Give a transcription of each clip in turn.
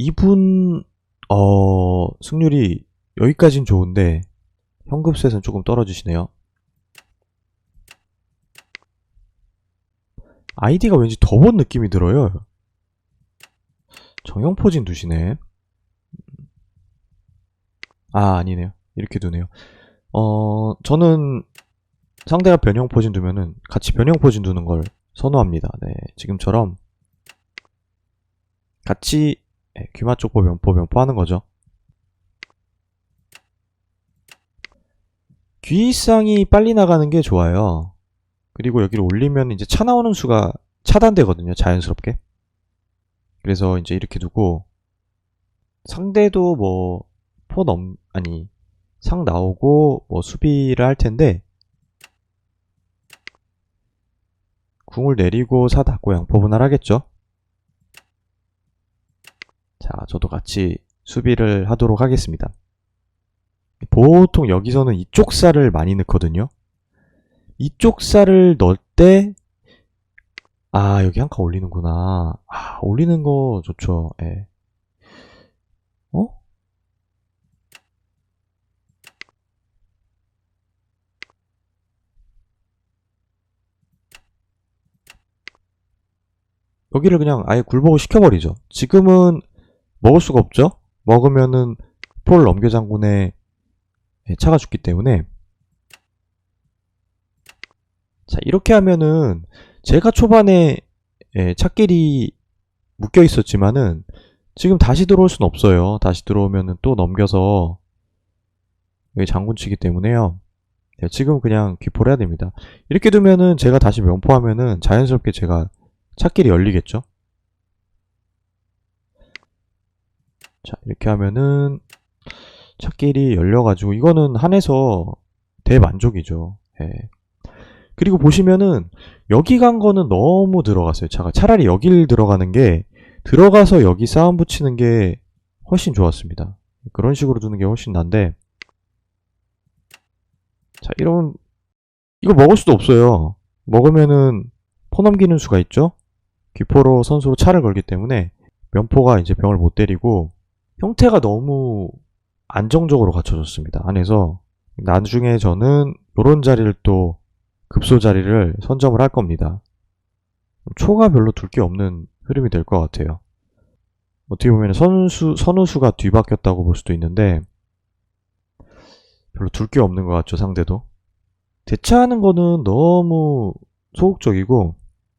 이분 어 승률이 여기까진 좋은데 현급세는 조금 떨어지시네요. 아이디가 왠지 더 본 느낌이 들어요. 정형포진 두시네. 아, 아니네요. 이렇게 두네요. 어, 저는 상대가 변형포진 두면은 같이 변형포진 두는 걸 선호합니다. 네, 지금처럼 같이 네, 귀마 쪽보 면포 면포 하는 거죠. 귀상이 빨리 나가는 게 좋아요. 그리고 여기를 올리면 이제 차 나오는 수가 차단되거든요. 자연스럽게. 그래서 이제 이렇게 두고 상대도 뭐 포 넘 아니 상 나오고 뭐 수비를 할 텐데 궁을 내리고 사 닫고 양포 분할하겠죠. 자, 저도 같이 수비를 하도록 하겠습니다. 보통 여기서는 이쪽 살을 많이 넣거든요. 이쪽 살을 넣을 때, 아, 여기 한 칸 올리는구나. 아, 올리는 거 좋죠. 예. 어? 여기를 그냥 아예 굴복을 시켜버리죠. 지금은 먹을 수가 없죠? 먹으면은 폴 넘겨 장군의 예, 차가 죽기 때문에 자 이렇게 하면은 제가 초반에 예, 차길이 묶여 있었지만은 지금 다시 들어올 순 없어요. 다시 들어오면은 또 넘겨서 여기 장군 치기 때문에요. 네, 지금 그냥 귀포를 해야 됩니다. 이렇게 두면은 제가 다시 면포하면은 자연스럽게 제가 차길이 열리겠죠? 자, 이렇게 하면은 차길이 열려가지고 이거는 한에서 대만족이죠. 예. 그리고 보시면은 여기 간 거는 너무 들어갔어요. 차가 차라리 여길 들어가는 게 들어가서 여기 싸움 붙이는 게 훨씬 좋았습니다. 그런 식으로 두는 게 훨씬 난데 자, 이런 이거 먹을 수도 없어요. 먹으면은 포 넘기는 수가 있죠. 귀포로 선수로 차를 걸기 때문에 면포가 이제 병을 못 때리고 형태가 너무 안정적으로 갖춰졌습니다. 안에서 나중에 저는 이런 자리를 또 급소 자리를 선점을 할 겁니다. 초가 별로 둘 게 없는 흐름이 될 것 같아요. 어떻게 보면 선수 선우수가 뒤바뀌었다고 볼 수도 있는데 별로 둘 게 없는 것 같죠 상대도. 대차하는 거는 너무 소극적이고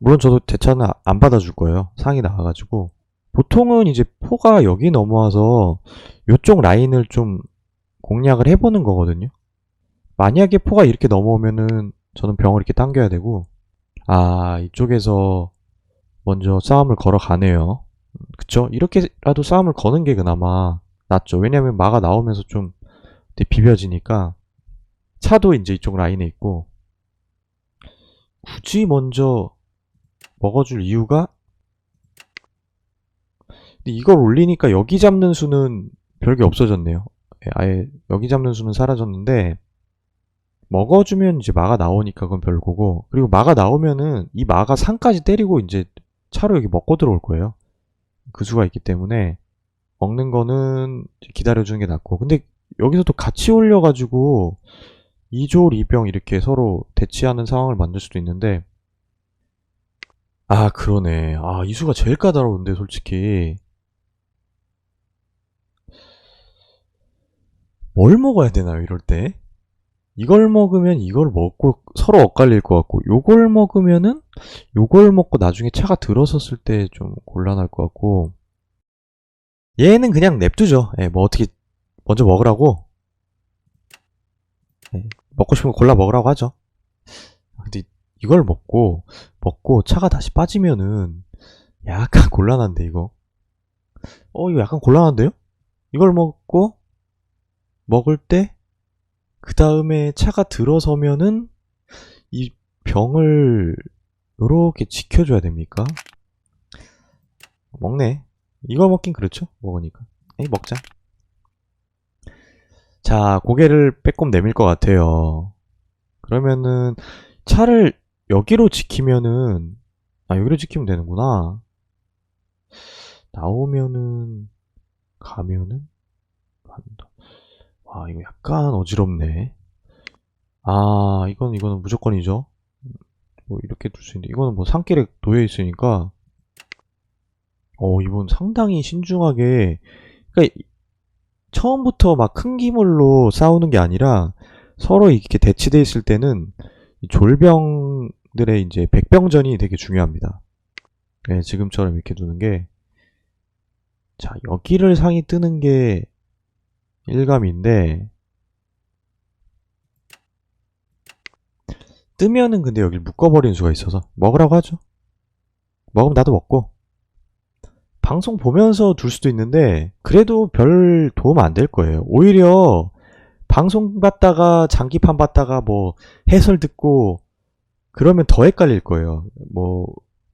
물론 저도 대차는 안 받아줄 거예요. 상이 나와가지고. 보통은 이제 포가 여기 넘어와서 이쪽 라인을 좀 공략을 해보는 거거든요. 만약에 포가 이렇게 넘어오면은 저는 병을 이렇게 당겨야 되고, 아, 이쪽에서 먼저 싸움을 걸어가네요. 그쵸? 이렇게라도 싸움을 거는 게 그나마 낫죠. 왜냐면 마가 나오면서 좀 비벼지니까 차도 이제 이쪽 라인에 있고, 굳이 먼저 먹어줄 이유가 이걸 올리니까 여기 잡는 수는 별게 없어졌네요. 예, 아예 여기 잡는 수는 사라졌는데 먹어주면 이제 마가 나오니까 그건 별거고 그리고 마가 나오면은 이 마가 산까지 때리고 이제 차로 여기 먹고 들어올 거예요. 그 수가 있기 때문에 먹는 거는 기다려주는 게 낫고 근데 여기서 또 같이 올려가지고 2조 2병 이렇게 서로 대치하는 상황을 만들 수도 있는데 아 그러네 아 이수가 제일 까다로운데 솔직히 뭘 먹어야 되나요 이럴 때? 이걸 먹으면 이걸 먹고 서로 엇갈릴 것 같고 요걸 먹으면은 요걸 먹고 나중에 차가 들어섰을 때 좀 곤란할 것 같고. 얘는 그냥 냅두죠. 예, 뭐 어떻게 먼저 먹으라고. 예, 먹고 싶으면 골라 먹으라고 하죠. 근데 이걸 먹고 먹고 차가 다시 빠지면은 약간 곤란한데 이거. 어 이거 약간 곤란한데요? 이걸 먹고 먹을 때 그 다음에 차가 들어서면은 이 병을 요렇게 지켜줘야 됩니까? 먹네. 이거 먹긴 그렇죠? 먹으니까. 에이 먹자. 자 고개를 빼꼼 내밀 것 같아요. 그러면은 차를 여기로 지키면은 아 여기로 지키면 되는구나. 나오면은 가면은 간다. 와 이거 약간 어지럽네. 아 이건 이거는 무조건이죠. 뭐 이렇게 둘 수 있는데 이거는 뭐 산길에 놓여 있으니까 어 이건 상당히 신중하게 이- 처음부터 막 큰 기물로 싸우는 게 아니라 서로 이렇게 대치돼 있을 때는 이 졸병들의 이제 백병전이 되게 중요합니다. 네, 지금처럼 이렇게 두는 게 자, 여기를 상이 뜨는 게 일감인데 뜨면은 근데 여기를 묶어버리는 수가 있어서 먹으라고 하죠. 먹으면 나도 먹고 방송 보면서 둘 수도 있는데 그래도 별 도움 안 될 거예요. 오히려 방송 봤다가 장기판 봤다가 뭐 해설 듣고 그러면 더 헷갈릴 거예요. 뭐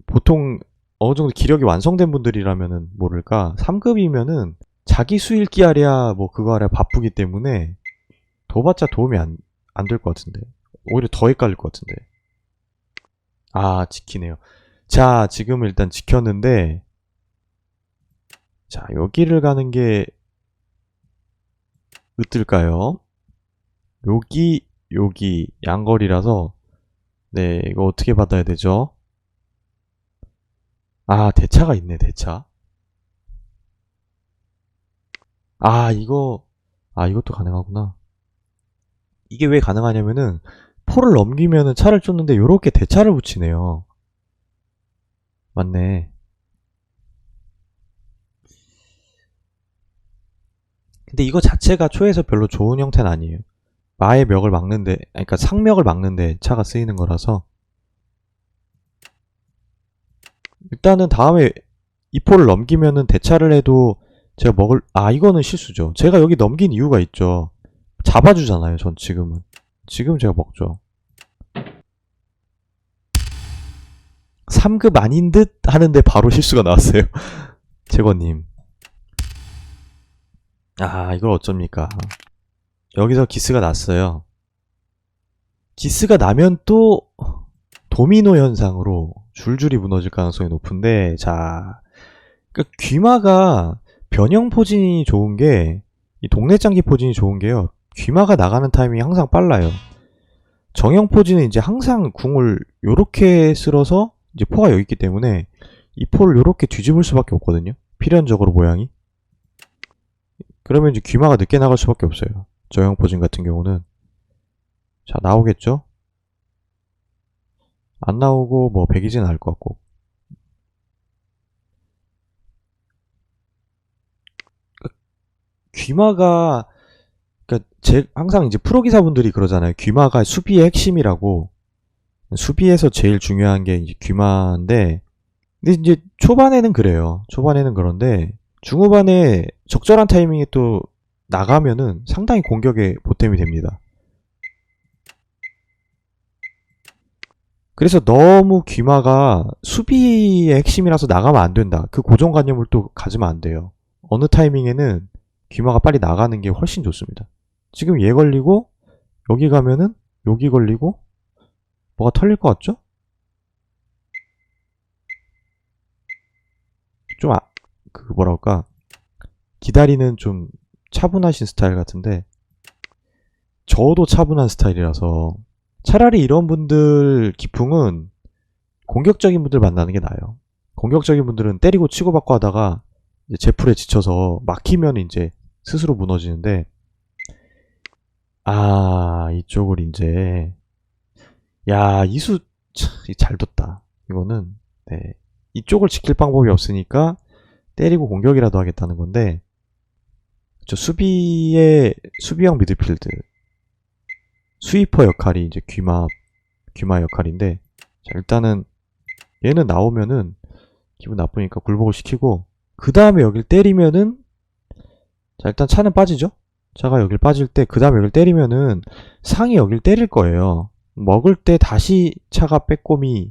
보통 어느 정도 기력이 완성된 분들이라면은 모를까 3급이면은 자기 수 읽기 하랴 뭐 그거 하랴 바쁘기 때문에 둬봤자 도움이 안 안 될 것 같은데 오히려 더 헷갈릴 것 같은데 아 지키네요. 자 지금 일단 지켰는데 자 여기를 가는 게 으뜰까요? 여기 여기 양거리라서 네 이거 어떻게 받아야 되죠? 아 대차가 있네 대차 아 이거 아 이것도 가능하구나. 이게 왜 가능하냐면은 포를 넘기면은 차를 쫓는데 요렇게 대차를 붙이네요. 맞네. 근데 이거 자체가 초에서 별로 좋은 형태는 아니에요. 마의 멱을 막는데 그러니까 상멱을 막는데 차가 쓰이는 거라서. 일단은 다음에 이 포를 넘기면은 대차를 해도 제가 먹을 아 이거는 실수죠. 제가 여기 넘긴 이유가 있죠. 잡아주잖아요. 전 지금은 지금 제가 먹죠. 3급 아닌 듯 하는데 바로 실수가 나왔어요. 재건님. 아 이걸 어쩝니까? 여기서 기스가 났어요. 기스가 나면 또 도미노 현상으로 줄줄이 무너질 가능성이 높은데 자 그러니까 귀마가 변형 포진이 좋은 게 이 동네 짱기 포진이 좋은 게요. 귀마가 나가는 타이밍이 항상 빨라요. 정형 포진은 이제 항상 궁을 요렇게 쓸어서 이제 포가 여기 있기 때문에 이 포를 요렇게 뒤집을 수밖에 없거든요. 필연적으로 모양이. 그러면 이제 귀마가 늦게 나갈 수밖에 없어요. 저형 포진 같은 경우는. 자 나오겠죠? 안 나오고 뭐 백이진 않을 것 같고 귀마가 그러니까 제 항상 이제 프로 기사분들이 그러잖아요. 귀마가 수비의 핵심이라고. 수비에서 제일 중요한 게 이제 귀마인데 근데 이제 초반에는 그래요. 초반에는 그런데 중후반에 적절한 타이밍에 또 나가면은 상당히 공격에 보탬이 됩니다. 그래서 너무 귀마가 수비의 핵심이라서 나가면 안 된다. 그 고정관념을 또 가지면 안 돼요. 어느 타이밍에는 귀마가 빨리 나가는 게 훨씬 좋습니다. 지금 얘 걸리고 여기 가면은 여기 걸리고 뭐가 털릴 것 같죠? 좀 아, 그 뭐랄까 기다리는 좀 차분하신 스타일 같은데 저도 차분한 스타일이라서 차라리 이런 분들 기풍은 공격적인 분들 만나는 게 나아요. 공격적인 분들은 때리고 치고받고 하다가 이제 제풀에 지쳐서 막히면 이제 스스로 무너지는데 아 이쪽을 이제 야 이수 참, 잘 뒀다. 이거는 네. 이쪽을 지킬 방법이 없으니까 때리고 공격이라도 하겠다는 건데 저 수비의 수비형 미드필드. 스위퍼 역할이 이제 귀마 귀마 역할인데 자 일단은 얘는 나오면은 기분 나쁘니까 굴복을 시키고 그 다음에 여길 때리면은 자 일단 차는 빠지죠? 차가 여길 빠질 때 그 다음에 여길 때리면은 상이 여길 때릴 거예요. 먹을 때 다시 차가 빼꼼히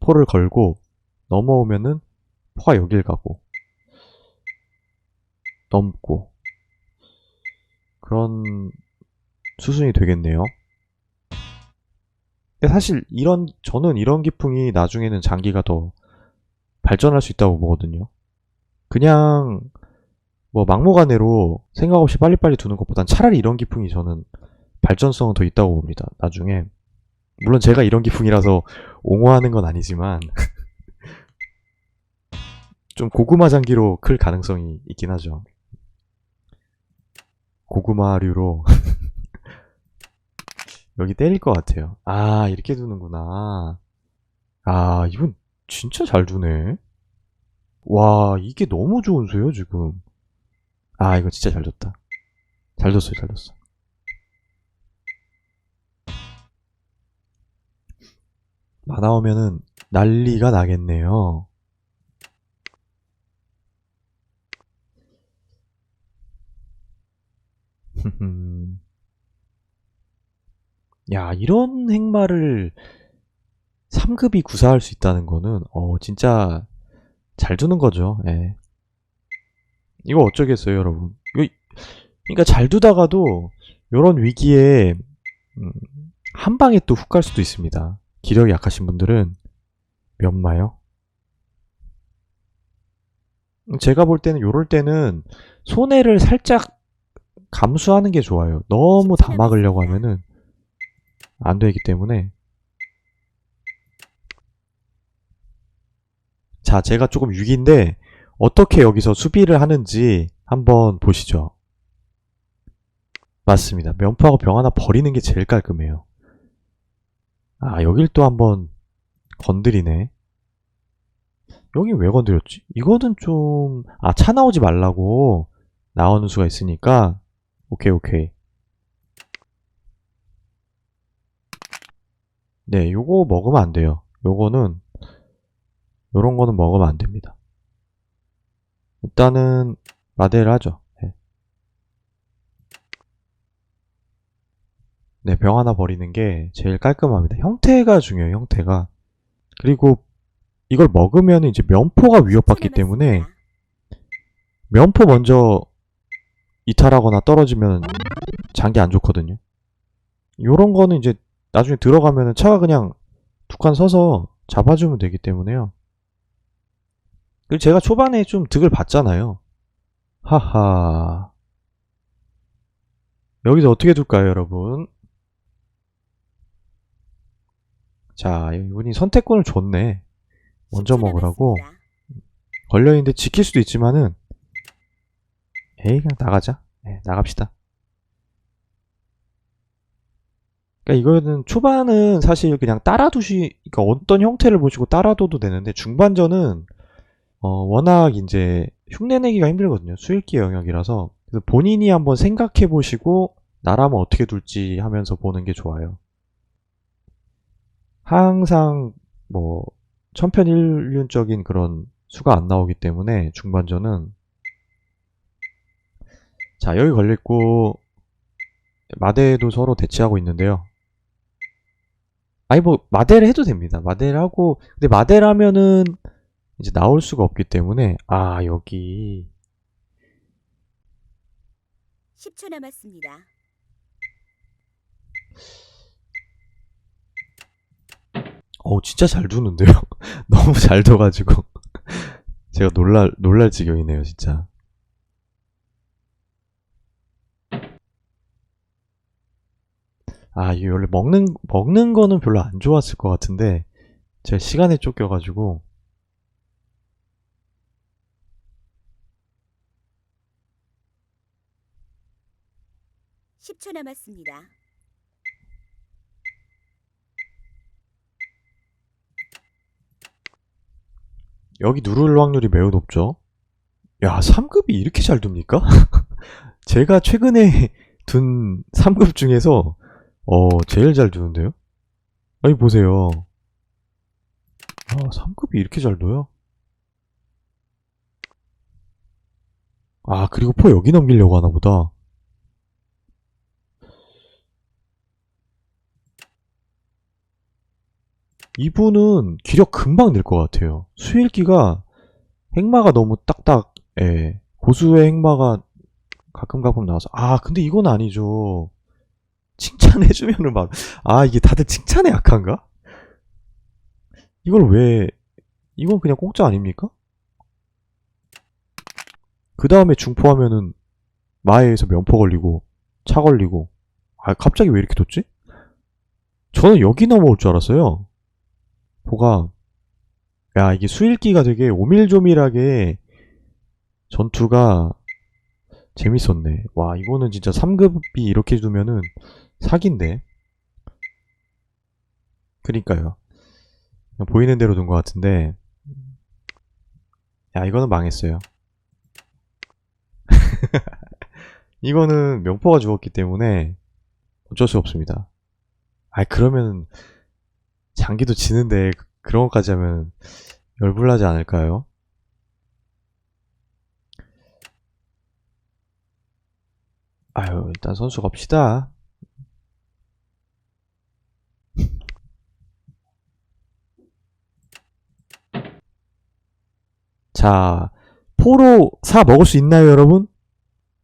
포를 걸고 넘어오면은 포가 여길 가고 넘고. 그런 수순이 되겠네요. 근데 사실 이런 저는 이런 기풍이 나중에는 장기가 더 발전할 수 있다고 보거든요. 그냥 뭐 막무가내로 생각 없이 빨리빨리 두는 것보단 차라리 이런 기풍이 저는 발전성은 더 있다고 봅니다. 나중에 물론 제가 이런 기풍이라서 옹호하는 건 아니지만 좀 고구마 장기로 클 가능성이 있긴 하죠. 고구마류로 여기 때릴 것 같아요. 아 이렇게 두는구나. 아 이분 진짜 잘 두네. 와 이게 너무 좋은 수요 지금. 아 이거 진짜 잘 뒀다. 잘 뒀어요 잘 뒀어. 마 나오면은 난리가 나겠네요. 야, 이런 행마를 3급이 구사할 수 있다는 거는, 어, 진짜 잘 두는 거죠. 예. 이거 어쩌겠어요, 여러분. 이거, 그러니까 잘 두다가도, 요런 위기에, 음, 한 방에 또 훅 갈 수도 있습니다. 기력이 약하신 분들은 몇 마요? 제가 볼 때는 요럴 때는 손해를 살짝 감수하는 게 좋아요. 너무 다 막으려고 하면은 안 되기 때문에 자, 제가 조금 6인데 어떻게 여기서 수비를 하는지 한번 보시죠. 맞습니다. 면포하고 병 하나 버리는 게 제일 깔끔해요. 아, 여길 또 한번 건드리네. 여긴 왜 건드렸지? 이거는 좀, 아, 차 나오지 말라고 나오는 수가 있으니까, 오케이, 오케이. 네, 요거 먹으면 안 돼요. 요거는, 요런 거는 먹으면 안 됩니다. 일단은, 마대를 하죠. 네. 네, 병 하나 버리는 게 제일 깔끔합니다. 형태가 중요해요, 형태가. 그리고 이걸 먹으면 이제 면포가 위협받기 때문에 면포 먼저 이탈하거나 떨어지면 장기 안 좋거든요. 요런 거는 이제 나중에 들어가면 차가 그냥 두 칸 서서 잡아주면 되기 때문에요. 그리고 제가 초반에 좀 득을 봤잖아요. 하하. 여기서 어떻게 둘까요, 여러분? 자, 이분이 선택권을 줬네. 먼저 먹으라고. 걸려있는데 지킬 수도 있지만은, 에이, 그냥 나가자. 네, 나갑시다. 그러니까 이거는 초반은 사실 그냥 따라두시, 그러니까 어떤 형태를 보시고 따라둬도 되는데, 중반전은, 어, 워낙 이제 흉내내기가 힘들거든요. 수일기 영역이라서. 본인이 한번 생각해 보시고, 나라면 어떻게 둘지 하면서 보는 게 좋아요. 항상 뭐 천편일률적인 그런 수가 안 나오기 때문에 중반전은 자 여기 걸렸고 마대도 서로 대치하고 있는데요. 아니 뭐 마대를 해도 됩니다. 마대를 하고 근데 마대를 하면은 이제 나올 수가 없기 때문에 아 여기 10초 남았습니다. 어 진짜 잘 두는데요. 너무 잘 둬가지고 제가 놀랄 놀랄 지경이네요 진짜. 아 이게 원래 먹는 먹는 거는 별로 안 좋았을 것 같은데 제가 시간에 쫓겨가지고 10초 남았습니다. 여기 누를 확률이 매우 높죠. 야 3급이 이렇게 잘 둡니까? 제가 최근에 둔 3급 중에서 어 제일 잘 두는데요. 아니 보세요. 아 3급이 이렇게 잘 둬요? 아 그리고 포 여기 넘기려고 하나 보다. 이분은 기력 금방 늘 것 같아요. 수일기가 행마가 너무 딱딱, 예. 고수의 행마가 가끔 가끔 나와서, 아, 근데 이건 아니죠. 칭찬해주면은 막, 아, 이게 다들 칭찬에 약한가? 이걸 왜, 이건 그냥 공짜 아닙니까? 그 다음에 중포하면은 마에에서 면포 걸리고 차 걸리고 아 갑자기 왜 이렇게 뒀지? 저는 여기 넘어올 줄 알았어요. 보가 야 이게 수일기가 되게 오밀조밀하게 전투가 재밌었네. 와 이거는 진짜 3급이 이렇게 두면은 사기인데. 그니까요. 그냥 보이는 대로 둔 것 같은데 야 이거는 망했어요. 이거는 명포가 죽었기 때문에 어쩔 수 없습니다. 아 그러면 장기도 지는데 그- 그런 것까지 하면 열불나지 않을까요? 아유 일단 선수 갑시다. 자, 포로 사 먹을 수 있나요, 여러분?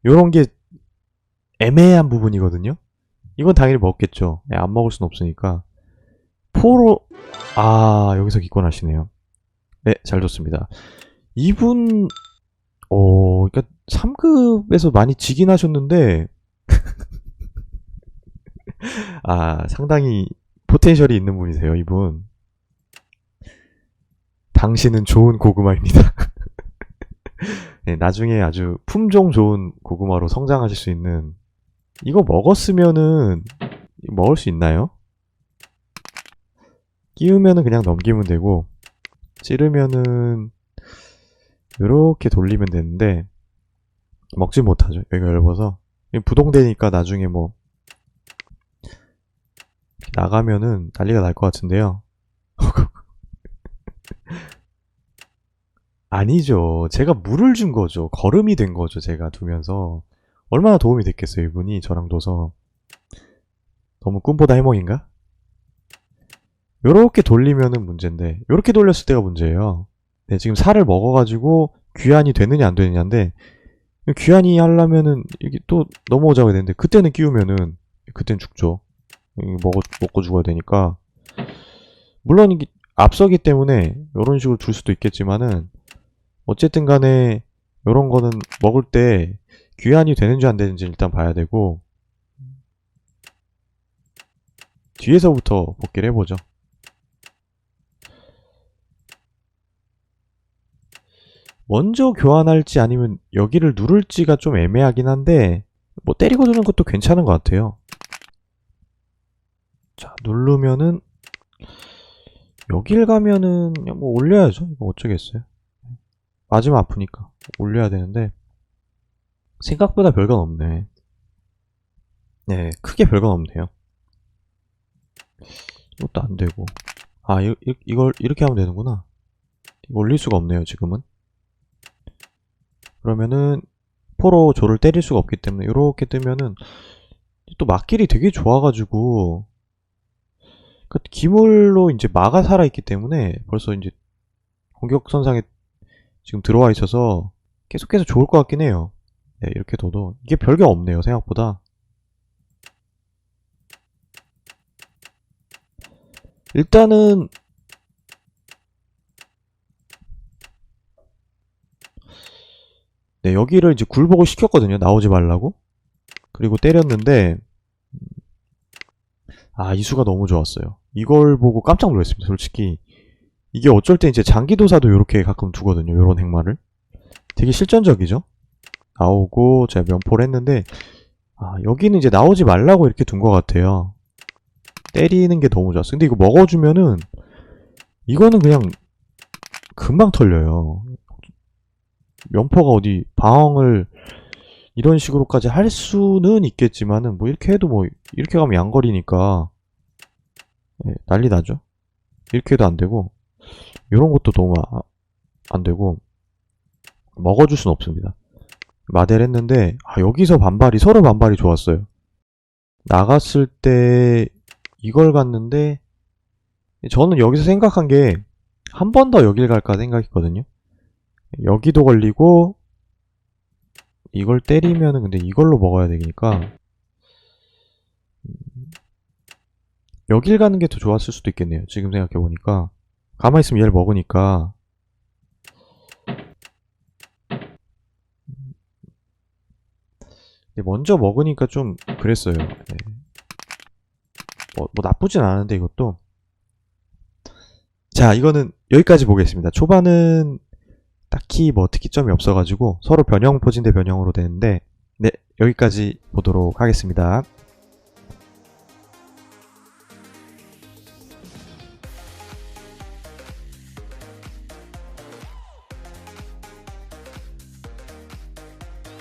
요런 게 애매한 부분이거든요. 이건 당연히 먹겠죠. 네, 안 먹을 순 없으니까. 포로 아, 여기서 기권하시네요. 네, 잘 뒀습니다. 이분 어, 그러니까 3급에서 많이 지긴 하셨는데 아, 상당히 포텐셜이 있는 분이세요, 이분. 당신은 좋은 고구마입니다. 네, 나중에 아주 품종 좋은 고구마로 성장하실 수 있는 이거 먹었으면은 먹을 수 있나요? 끼우면은 그냥 넘기면 되고 찌르면은 이렇게 돌리면 되는데 먹지 못하죠. 여기가 얇아서 부동되니까 나중에 뭐 나가면은 난리가 날 것 같은데요. 아니죠. 제가 물을 준 거죠. 걸음이 된 거죠. 제가 두면서. 얼마나 도움이 됐겠어요, 이분이 저랑 둬서. 너무 꿈보다 해몽인가? 요렇게 돌리면은 문제인데, 요렇게 돌렸을 때가 문제예요. 네, 지금 살을 먹어가지고 귀환이 되느냐 안 되느냐인데, 귀환이 하려면은 이게 또 넘어오자고 해야 되는데, 그때는 끼우면은, 그땐 죽죠. 먹어, 먹고 죽어야 되니까. 물론 이게 앞서기 때문에 이런 식으로 둘 수도 있겠지만은, 어쨌든 간에 요런 거는 먹을 때 귀환이 되는지 안 되는지 일단 봐야 되고 뒤에서부터 복귀를 해보죠. 먼저 교환할지 아니면 여기를 누를지가 좀 애매하긴 한데 뭐 때리고 두는 것도 괜찮은 것 같아요. 자 누르면은 여길 가면은 뭐 올려야죠. 이거 어쩌겠어요. 맞으면 아프니까 올려야 되는데 생각보다 별건 없네. 네, 크게 별건 없네요. 이것도 안 되고. 아, 이, 이, 이걸 이렇게 하면 되는구나. 올릴 수가 없네요, 지금은. 그러면은 포로 조를 때릴 수가 없기 때문에 이렇게 뜨면은 또 막길이 되게 좋아가지고 그 기물로 이제 마가 살아있기 때문에 벌써 이제 공격선상에 지금 들어와 있어서 계속해서 좋을 것 같긴 해요. 네, 이렇게 둬도 이게 별게 없네요, 생각보다. 일단은 네, 여기를 이제 굴복을 시켰거든요. 나오지 말라고. 그리고 때렸는데 아, 이 수가 너무 좋았어요. 이걸 보고 깜짝 놀랐습니다, 솔직히. 이게 어쩔 때 이제 장기도사도 이렇게 가끔 두거든요. 이런 행마를. 되게 실전적이죠. 나오고 제가 면포를 했는데 아, 여기는 이제 나오지 말라고 이렇게 둔 것 같아요. 때리는 게 너무 좋았어. 근데 이거 먹어주면은 이거는 그냥 금방 털려요. 면포가 어디 방어를 이런 식으로까지 할 수는 있겠지만은 뭐 이렇게 해도 뭐 이렇게 가면 양거리니까 예, 난리 나죠. 이렇게 해도 안 되고 이런 것도 너무 아- 안 되고 먹어줄 순 없습니다. 마델 했는데 아, 여기서 반발이 서로 반발이 좋았어요. 나갔을 때 이걸 갔는데 저는 여기서 생각한 게 한 번 더 여길 갈까 생각했거든요. 여기도 걸리고 이걸 때리면은 근데 이걸로 먹어야 되니까 음, 여길 가는 게 더 좋았을 수도 있겠네요. 지금 생각해 보니까 가만히 있으면 얘를 먹으니까 먼저 먹으니까 좀 그랬어요. 네. 뭐, 뭐 나쁘진 않은데 이것도. 자, 이거는 여기까지 보겠습니다. 초반은 딱히 뭐 특이점이 없어가지고 서로 변형 포진 대 변형으로 되는데 네, 여기까지 보도록 하겠습니다.